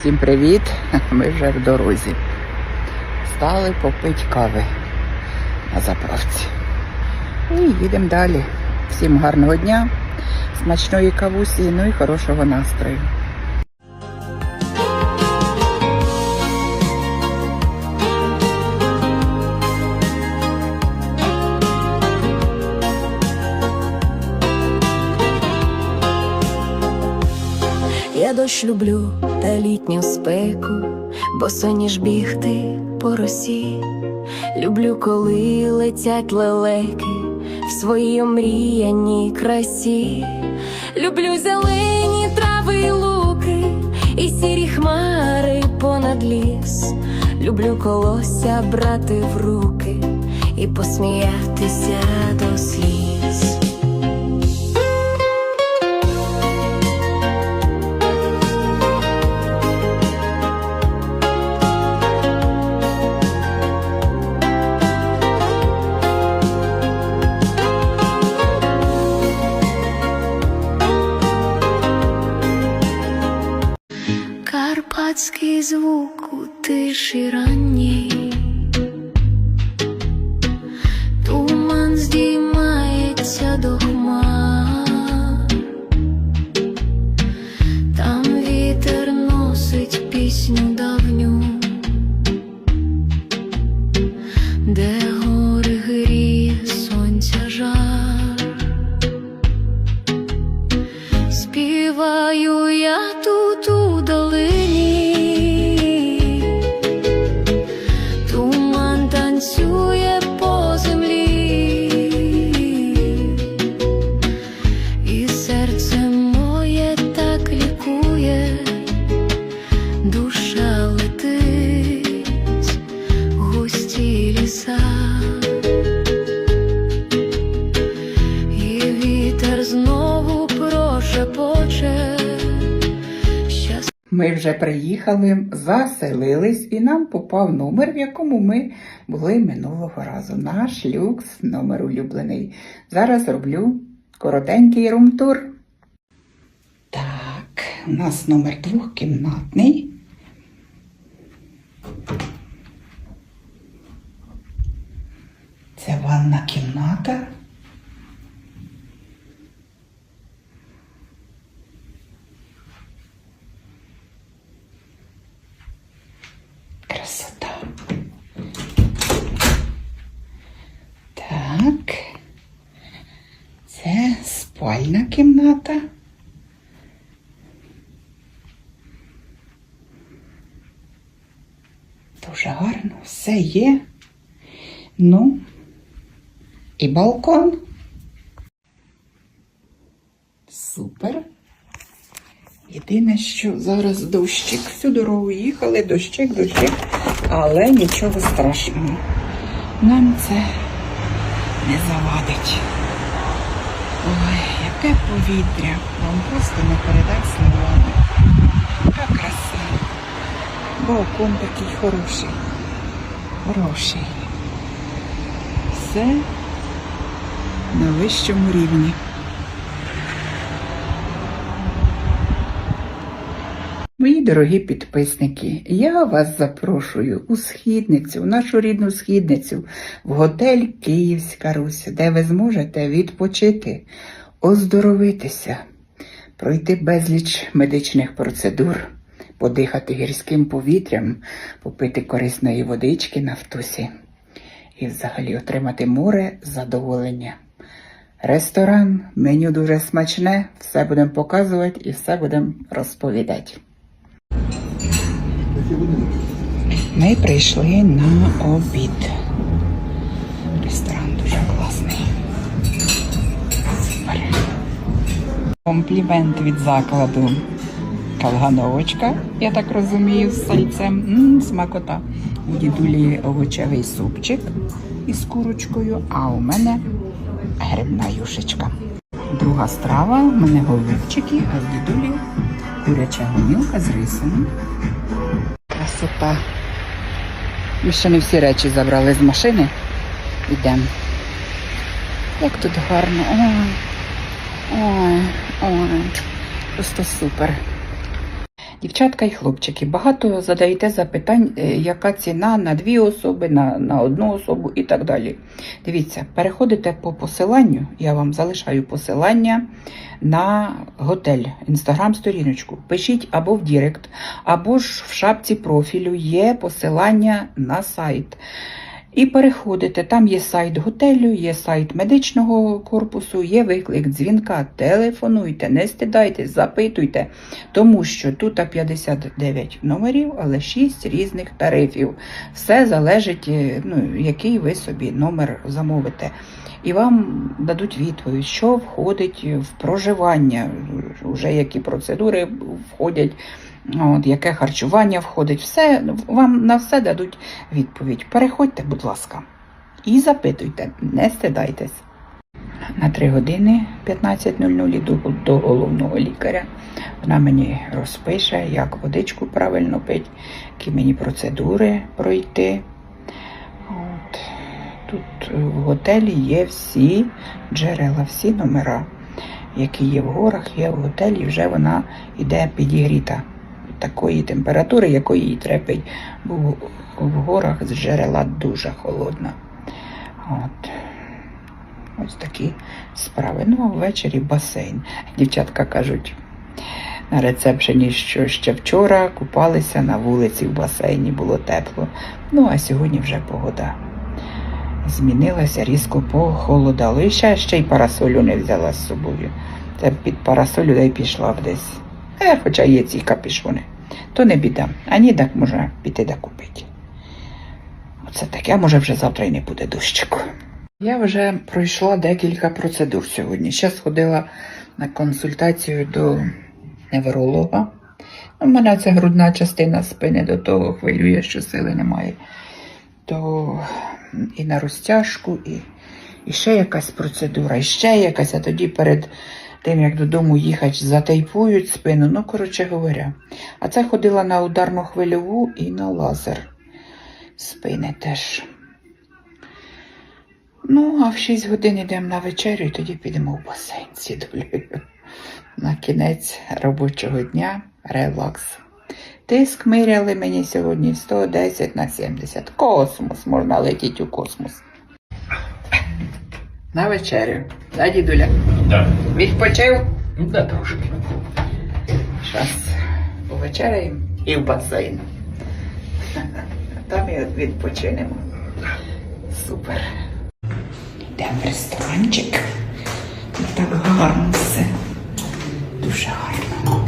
Всім привіт! Ми вже в дорозі. Стали попити кави на заправці. І їдемо далі. Всім гарного дня, смачної кавусі, ну і хорошого настрою. Я дощ люблю та літню спеку, бо соніж бігти по росі. Люблю, коли летять лелеки в своїй омріяній красі. Люблю зелені трави й луки, і сірі хмари понад ліс. Люблю колося брати в руки і посміятися до сліз. Shiva, you Ми вже приїхали, заселились, і нам попав номер, в якому ми були минулого разу. Наш люкс, номер улюблений. Зараз роблю коротенький румтур. Так, у нас номер двохкімнатний. Це ванна кімната. Красота. Так. Це спальна кімната. Дуже гарно, все є. Ну, і балкон. Супер. Єдине, що зараз дощик. Всю дорогу їхали, дощик, дощик, але нічого страшного. Нам це не завадить. Ой, яке повітря. Вам просто не передать словами. Яка краса. Балкон такий хороший. Хороший. Все на вищому рівні. Мої дорогі підписники, я вас запрошую у східницю, в нашу рідну східницю, в готель Київська Русь, де ви зможете відпочити, оздоровитися, пройти безліч медичних процедур, подихати гірським повітрям, попити корисної водички на втусі і взагалі отримати море задоволення. Ресторан, меню дуже смачне, все будемо показувати і все будемо розповідати. Ми прийшли на обід. Ресторан дуже класний. Супер. Комплімент від закладу. Калгановочка, я так розумію, з сальцем. М, смакота. У дідулі овочевий супчик із курочкою, а у мене грибна юшечка. Друга страва, у мене голубчики, а в дідулі куряча гомілка з рисом. Красота. Ми ще не всі речі забрали з машини. Йдемо. Як тут гарно. Ой, ой, ой. Просто супер. Дівчатка і хлопчики, багато задаєте запитань, е, яка ціна на дві особи, на, на одну особу і так далі. Дивіться, переходите по посиланню, я вам залишаю посилання на готель, інстаграм-сторіночку. Пишіть або в Дірект, або ж в шапці профілю є посилання на сайт. І переходите, там є сайт готелю, є сайт медичного корпусу, є виклик дзвінка. Телефонуйте, не стидайтесь, запитуйте, тому що тут 59 номерів, але 6 різних тарифів. Все залежить, е, ну, який ви собі номер замовите. І вам дадуть відповідь, що входить в проживання, вже які процедури входять, от, яке харчування входить. Все, вам на все дадуть відповідь. Переходьте, будь ласка, і запитуйте, не стидайтесь. На 3 години 15.00 йду до головного лікаря. Вона мені розпише, як водичку правильно пити, які мені процедури пройти. От. Тут в готелі є всі джерела, всі номера, які є в горах, є в готелі, вже вона йде підігріта такої температури, якої пити. Бо в- в горах з джерела дуже холодна. От. Ось такі справи. Ну, а ввечері басейн. Дівчатка кажуть на рецепшені, що ще вчора купалися на вулиці в басейні, було тепло. Ну, а сьогодні вже погода змінилася, різко похолодало. І ще, ще й парасолю не взяла з собою. Це під парасолю да й пішла десь. Е, хоча є ці капішони. То не біда. А ні, так може піти да купити. Оце таке, може вже завтра і не буде дощику. Я вже пройшла декілька процедур сьогодні. Ще сходила на консультацію до невролога. У мене це грудна частина спини до того хвилює, що сили немає. То і на розтяжку, і, і ще якась процедура, і ще якась, а тоді перед тим, як додому їхати, затейпують спину. Ну, коротше говоря. А це ходила на ударну хвильову і на лазер. Спини теж. Ну, а в 6 годин йдемо на вечерю і тоді підемо в басейн сідулею. На кінець робочого дня релакс. Тиск миряли мені сьогодні 110 на 70. Космос, можна летіти у космос. На вечерю. Да, дідуля? Да. Відпочив? Да, трошки. Зараз повечеряємо і в басейн. Там і відпочинемо. Супер. Йдемо в ресторанчик. І так гарно все. Дуже гарно.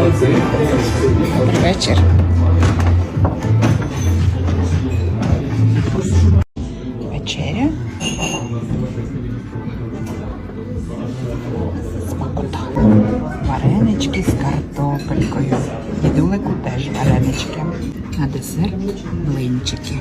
Добрий вечір. Вечеря. Смакота. Варенички з картопелькою. Дідулику теж варенички. На десерт млинчики.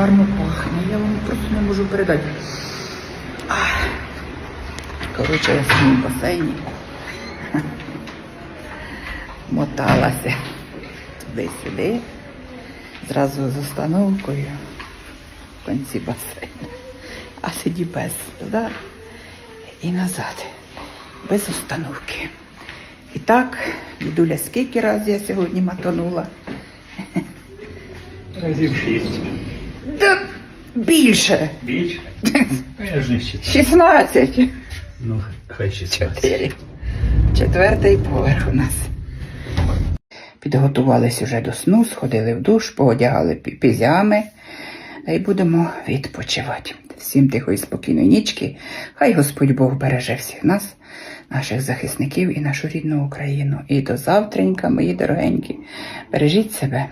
Гарно пахне, я вам просто не можу передати. Коротше, я сидю в басейні. Моталася туди-сюди. Зразу з установкою в кінці басейну. а сиді без туди і назад, без установки. І так, дідуля, скільки разів я сьогодні матонула? Разів шість. Більше. Більше? Ну, Я ж не считаю. 16. Ну, хай 16. Чотири. Четвертий поверх у нас. Підготувались уже до сну, сходили в душ, поодягали пі- пізями та й будемо відпочивати. Всім тихої спокійної нічки. Хай Господь Бог береже всіх нас, наших захисників і нашу рідну Україну. І до завтренька, мої дорогенькі. Бережіть себе.